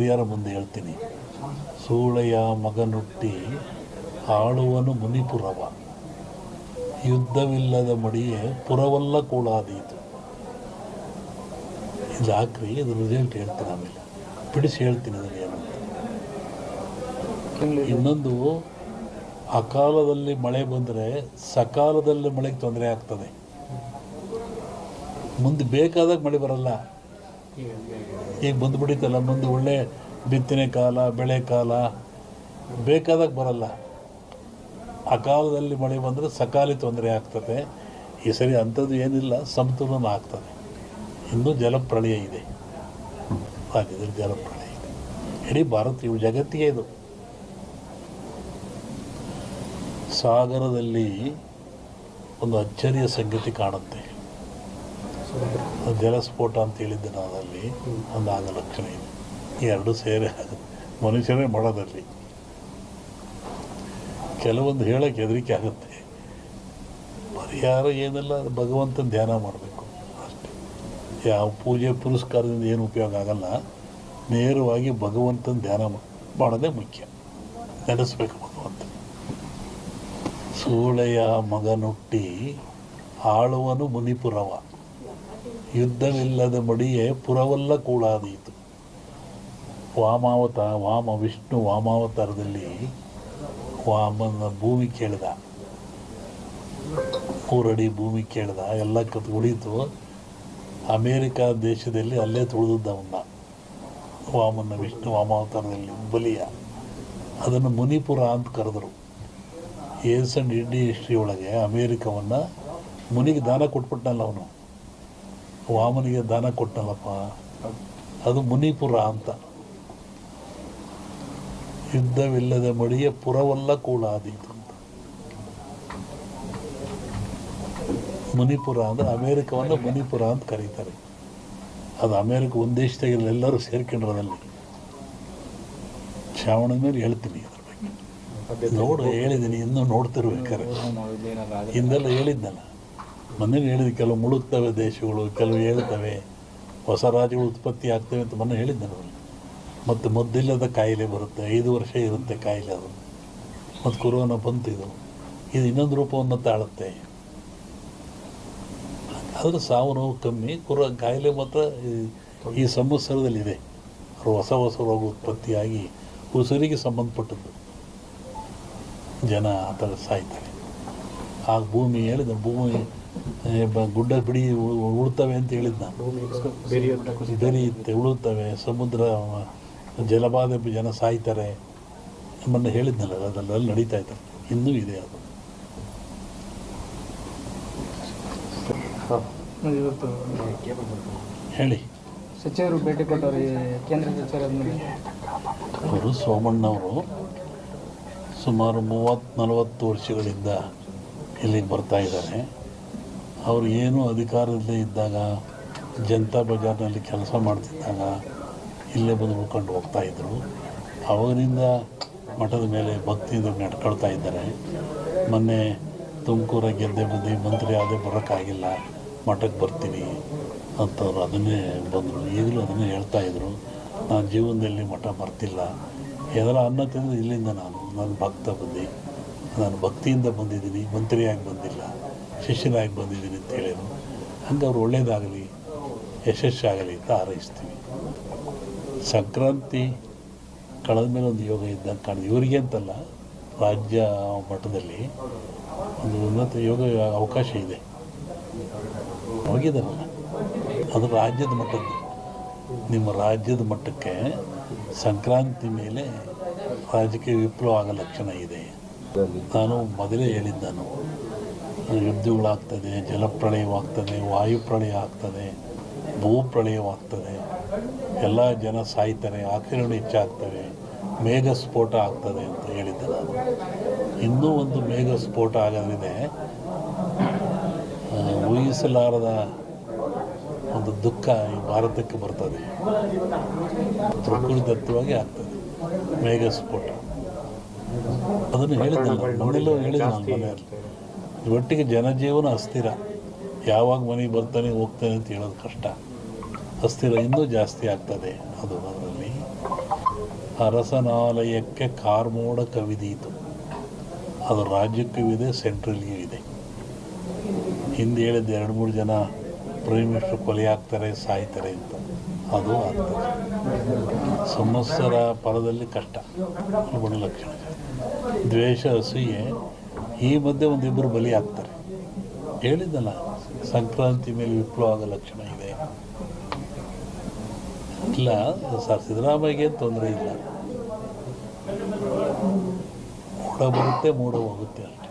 ಪರಿಹಾರ ಮುಂದೆ ಹೇಳ್ತೀನಿ. ಸೂಳೆಯ ಮಗನುಟ್ಟಿ ಆಳುವನು ಮುನಿಪುರವ. ಯುದ್ಧವಿಲ್ಲದ ಮಡಿಯೇ ಪುರವಲ್ಲ ಕೂಳಾದೀತು ಇದು ಹಾಕ್ರಿ ಇದು ರಿಸಲ್ಟ್ ಹೇಳ್ತೀನಿ ಆಮೇಲೆ. ಬಿಡಿಸಿ ಹೇಳ್ತೀನಿ ಅದನ್ನು ಏನಂತ. ಇನ್ನೊಂದು ಅಕಾಲದಲ್ಲಿ ಮಳೆ ಬಂದರೆ ಸಕಾಲದಲ್ಲಿ ಮಳೆಗೆ ತೊಂದರೆ ಆಗ್ತದೆ. ಮುಂದೆ ಬೇಕಾದಾಗ ಮಳೆ ಬರಲ್ಲ. ಈಗ ಬಂದುಬಿಟ್ಟಿತ್ತಲ್ಲ ಮುಂದೆ ಒಳ್ಳೆ ಬಿತ್ತನೆ ಕಾಲ, ಬೆಳೆ ಕಾಲ, ಬೇಕಾದಾಗ ಬರಲ್ಲ. ಅಕಾಲದಲ್ಲಿ ಮಳೆ ಬಂದರೆ ಸಕಾಲಿ ತೊಂದರೆ ಆಗ್ತದೆ. ಈ ಸರಿ ಅಂಥದ್ದು ಏನಿಲ್ಲ, ಸಮತೋಲನ ಆಗ್ತದೆ. ಇನ್ನೂ ಜಲಪ್ರಳಯ ಇದೆ. ರಾಜ್ಯದಲ್ಲಿ ಜಲಪ್ರಳಯ ಇದೆ. ಇಡೀ ಭಾರತ ಇವು ಜಗತ್ತಿಗೆ ಇದು. ಸಾಗರದಲ್ಲಿ ಒಂದು ಅಚ್ಚರಿಯ ಸಂಗತಿ ಕಾಣುತ್ತೆ. ಜಲಸ್ಫೋಟ ಅಂತ ಹೇಳಿದ್ದೆ ನಾನು ಅಲ್ಲಿ ಒಂದು ಆಗ ಲಕ್ಷಣ ಇದೆ. ಎರಡು ಸೇರಿ ಮನುಷ್ಯರೇ ಮಾಡೋದಲ್ಲಿ ಕೆಲವೊಂದು ಹೇಳಕ್ಕೆ ಹೆದರಿಕೆ ಆಗುತ್ತೆ. ಪರಿಹಾರ ಏನೆಲ್ಲ ಭಗವಂತನ ಧ್ಯಾನ ಮಾಡಬೇಕು. ಅಷ್ಟೇ. ಯಾವ ಪೂಜೆ ಪುರಸ್ಕಾರದಿಂದ ಏನು ಉಪಯೋಗ ಆಗಲ್ಲ. ನೇರವಾಗಿ ಭಗವಂತನ ಧ್ಯಾನ ಮಾಡೋದೇ ಮುಖ್ಯ. ನೆನೆಸ್ಬೇಕು ಭಗವಂತ. ಸೂಳೆಯ ಮಗನುಟ್ಟಿ ಆಳುವನು ಮುನಿಪುರವ. ಯುದ್ಧವಿಲ್ಲದ ಮಡಿಯೇ ಪುರವಲ್ಲ ಕೂಳಾದೀತು. ವಾಮಾವತ, ವಾಮ ವಿಷ್ಣು ವಾಮಾವತಾರದಲ್ಲಿ ವಾಮನ ಭೂಮಿ ಕೇಳಿದ. ಕೂರಡಿ ಭೂಮಿ ಕೇಳಿದ, ಎಲ್ಲ ಕತ್ ಉಳಿತು. ಅಮೇರಿಕಾ ದೇಶದಲ್ಲಿ ಅಲ್ಲೇ ತುಳಿದವನ್ನ ವಾಮನ ವಿಷ್ಣು ವಾಮಾವತಾರದಲ್ಲಿ ಬಲಿಯ. ಅದನ್ನು ಮುನಿಪುರ ಅಂತ ಕರೆದರು. ಏಸ್ ಅಂಡ್ ಹಿಸ್ಟ್ರಿ ಒಳಗೆ ಅಮೇರಿಕವನ್ನು ಮುನಿಗೆ ದಾನ ಕೊಟ್ಬಿಟ್ಟನಲ್ಲ ಅವನು. ವಾಮನಿಗೆ ದಾನ ಕೊಟ್ಟನಲ್ಲಪ್ಪ ಅದು ಮುನಿಪುರ ಅಂತ ಯುದ್ಧವಿಲ್ಲದ ಮಡಿಯ ಪುರವಲ್ಲ ಕೂಡ ಅಂತ ಮುನಿಪುರ ಅಂದರೆ ಅಮೇರಿಕವನ್ನು ಮುನಿಪುರ ಅಂತ ಕರೀತಾರೆ ಅದು ಅಮೇರಿಕ ಒಂದು ದೇಶದಾಗಿಲ್ಲ ಎಲ್ಲರೂ ಸೇರ್ಕೊಂಡ್ರದಲ್ಲಿ ಶ್ರಾವಣದ ಮೇಲೆ ಹೇಳ್ತೀನಿ ಅದ್ರ ಬಗ್ಗೆ ನೋಡು ಹೇಳಿದ್ದೀನಿ ಇನ್ನೂ ನೋಡ್ತಿರ್ಬೇಕಾರೆ ಹಿಂದೆಲ್ಲ ಹೇಳಿದ್ನಲ್ಲ ಮೊನ್ನೆ ಹೇಳಿದ ಕೆಲವು ಮುಳುಗ್ತವೆ ದೇಶಗಳು, ಕೆಲವು ಹೇಳ್ತವೆ, ಹೊಸ ರಾಜ್ಯಗಳು ಉತ್ಪತ್ತಿ ಆಗ್ತವೆ ಅಂತ ಮೊನ್ನೆ ಹೇಳಿದ್ದೆ ನಾನು ಮತ್ತು ಮದ್ದಿಲ್ಲದ ಕಾಯಿಲೆ ಬರುತ್ತೆ, ಐದು ವರ್ಷ ಇರುತ್ತೆ ಕಾಯಿಲೆ ಅದು. ಮತ್ತು ಕೊರೋನಾ ಬಂತು ಇದು. ಇನ್ನೊಂದು ರೂಪವನ್ನು ತಾಳುತ್ತೆ. ಆದರೆ ಸಾವು ನೋವು ಕಮ್ಮಿ, ಕುರ, ಕಾಯಿಲೆ ಮಾತ್ರ ಈ- ಸಂವತ್ಸರದಲ್ಲಿದೆ. ಅವರು ಹೊಸ ಹೊಸ ರೋಗ ಉತ್ಪತ್ತಿಯಾಗಿ ಉಸಿರಿಗೆ ಸಂಬಂಧಪಟ್ಟದ್ದು. ಜನ ಆ ಥರ ಸಾಯ್ತಾರೆ. ಆ ಭೂಮಿ ಹೇಳಿದ ಭೂಮಿ ಗುಡ್ಡ ಬಿಡಿ ಉಳುತ್ತವೆ ಉಳ್ತವೆ ಅಂತ ಹೇಳಿದ್ ನಾನು ಬೆರೆಯುತ್ತೆ ಉಳುತ್ತವೆ ಸಮುದ್ರ ಜಲಪಾತ ಜಲಬಾಧೆ ಜನ ಸಾಯ್ತಾರೆ ನಮ್ಮನ್ನು ಹೇಳಿದ್ನಲ್ಲ ಅದೆಲ್ಲ ನಡೀತಾ ಇದ್ದಾರೆ ಇನ್ನೂ ಇದೆ ಅದು. ಹೇಳಿ. ಸಚಿವರು ಭೇಟಿ ಕೊಟ್ಟವರು ಕೇಂದ್ರ ಸಚಿವರು ಅವರು ಸೋಮಣ್ಣವರು ಸುಮಾರು ಮೂವತ್ತು ನಲವತ್ತು ವರ್ಷಗಳಿಂದ ಇಲ್ಲಿಗೆ ಬರ್ತಾ ಇದ್ದಾರೆ. ಅವರು ಏನು ಅಧಿಕಾರದಲ್ಲಿ ಇದ್ದಾಗ, ಜನತಾ ಬಜಾರ್ನಲ್ಲಿ ಕೆಲಸ ಮಾಡ್ತಿದ್ದಾಗ ಇಲ್ಲೇ ಬಂದು ಉಳ್ಕೊಂಡು ಹೋಗ್ತಾ ಇದ್ದರು ಅವಾಗಿನಿಂದ ಮಠದ ಮೇಲೆ ಭಕ್ತಿಯಿಂದ ನಡ್ಕೊಳ್ತಾ ಇದ್ದಾರೆ. ಮೊನ್ನೆ ತುಮಕೂರ ಗೆದ್ದೆ ಬಂದು ಮಂತ್ರಿ ಆದೇ ಬರೋಕ್ಕಾಗಿಲ್ಲ, ಮಠಕ್ಕೆ ಬರ್ತೀನಿ ಅಂತವ್ರು ಅದನ್ನೇ ಬಂದರು. ಈಗಲೂ ಅದನ್ನೇ ಹೇಳ್ತಾ ಇದ್ರು. ನಾನು ಜೀವನದಲ್ಲಿ ಮಠ ಬರ್ತಿಲ್ಲ. ಏನಾರ ಅನ್ನ ತಿಂದರೆ ಇಲ್ಲಿಂದ ನಾನು ನಾನು ಭಕ್ತ ಬಂದು ನಾನು ಭಕ್ತಿಯಿಂದ ಬಂದಿದ್ದೀನಿ, ಮಂತ್ರಿಯಾಗಿ ಬಂದಿಲ್ಲ. ಶಿಷ್ಯನಾಗಿ ಬಂದಿದ್ದೀನಿ ಅಂತ ಹೇಳಿದ್ರು ಹಂಗೆ ಅವ್ರು ಒಳ್ಳೇದಾಗಲಿ, ಯಶಸ್ಸಾಗಲಿ ಅಂತ ಹಾರೈಸ್ತೀವಿ. ಸಂಕ್ರಾಂತಿ ಕಳೆದ ಮೇಲೆ ಒಂದು ಯೋಗ ಇದ್ದಂಗೆ ಕಾಣಿದೆ ಇವರಿಗೆ ಅಂತಲ್ಲ, ರಾಜ್ಯ ಮಟ್ಟದಲ್ಲಿ ಒಂದು ಉನ್ನತ ಯೋಗ ಅವಕಾಶ ಇದೆ. ಹೋಗಿದ್ದಾರಲ್ಲ? ಅದು ರಾಜ್ಯದ ಮಟ್ಟದ್ದು. ನಿಮ್ಮ ರಾಜ್ಯದ ಮಟ್ಟಕ್ಕೆ ಸಂಕ್ರಾಂತಿ ಮೇಲೆ ರಾಜಕೀಯ ವಿಪ್ಲವ ಆಗೋ ಲಕ್ಷಣ ಇದೆ. ನಾನು ಮೊದಲೇ ಹೇಳಿದ್ದೆ ನಾನು. ಯುದ್ಧಗಳಾಗ್ತದೆ, ಜಲಪ್ರಳಯವಾಗ್ತದೆ ವಾಯುಪ್ರಳಯ ಆಗ್ತದೆ ಭೂಪ್ರಳಯವಾಗ್ತದೆ. ಎಲ್ಲ ಜನ ಸಾಯ್ತಾರೆ ಆಕ್ರಮಣ ಹೆಚ್ಚಾಗ್ತವೆ ಮೇಘ ಸ್ಫೋಟ ಆಗ್ತದೆ ಅಂತ ಹೇಳಿದ್ದೆ ನಾನು. ಇನ್ನೂ ಒಂದು ಮೇಘ ಸ್ಫೋಟ ಆಗೋದ್ರಿದೆ ಊಹಿಸಲಾರದ ಒಂದು ದುಃಖ ಈ ಭಾರತಕ್ಕೆ ಬರ್ತದೆ. ಪ್ರಕೃತಿದತ್ತವಾಗಿ ಆಗ್ತದೆ ಮೇಘ ಸ್ಫೋಟ ಅದನ್ನು ಹೇಳಿದ್ದಲ್ಲ ನೋಡಿಲ್ಲ ಹೇಳಿದ ನಾನು ಮನೆಯಲ್ಲಿ. ಒಟ್ಟಿಗೆ ಜನಜೀವನ ಅಸ್ಥಿರ. ಯಾವಾಗ ಮನೆಗೆ ಬರ್ತಾನೆ, ಹೋಗ್ತಾನೆ ಅಂತ ಹೇಳೋದು ಕಷ್ಟ. ಅಸ್ಥಿರ ಇನ್ನೂ ಜಾಸ್ತಿ ಆಗ್ತದೆ ಅದು ಅದರಲ್ಲಿ. ಅರಸನಾಲಯಕ್ಕೆ ಕಾರ್ಮೋಡ ಕವಿದೀತು ಅದು ರಾಜ್ಯಕ್ಕೂ ಇದೆ ಸೆಂಟ್ರಲ್ಗೂ ಇದೆ. ಹಿಂದೆ ಹೇಳಿದ್ದೆ ಎರಡು ಮೂರು ಜನ ಪ್ರೈಮ್ ಮಿನಿಸ್ಟರ್ ಕೊಲೆ ಆಗ್ತಾರೆ, ಸಾಯ್ತಾರೆ ಅಂತ. ಅದು ಆಗ್ತದೆ. ಸಮಸ್ಯರ ಪರದಲ್ಲಿ ಕಷ್ಟ. ಲಕ್ಷಣ ದ್ವೇಷ ಅಸೂಯೆ ಈ ಮಧ್ಯೆ ಒಂದಿಬ್ಬರು ಬಲಿ ಆಗ್ತಾರೆ ಹೇಳಿದ್ದಲ್ಲ, ಸಂಕ್ರಾಂತಿ ಮೇಲೆ ವಿಪ್ಲವ ಆಗೋ ಲಕ್ಷಣ ಇದೆ. ಇಲ್ಲ, ಸರ್, ಸಿದ್ದರಾಮಯ್ಯಗೆ ತೊಂದರೆ ಇಲ್ಲ. ಮೂಡ ಬರುತ್ತೆ, ಮೂಡ ಹೋಗುತ್ತೆ ಅಷ್ಟೇ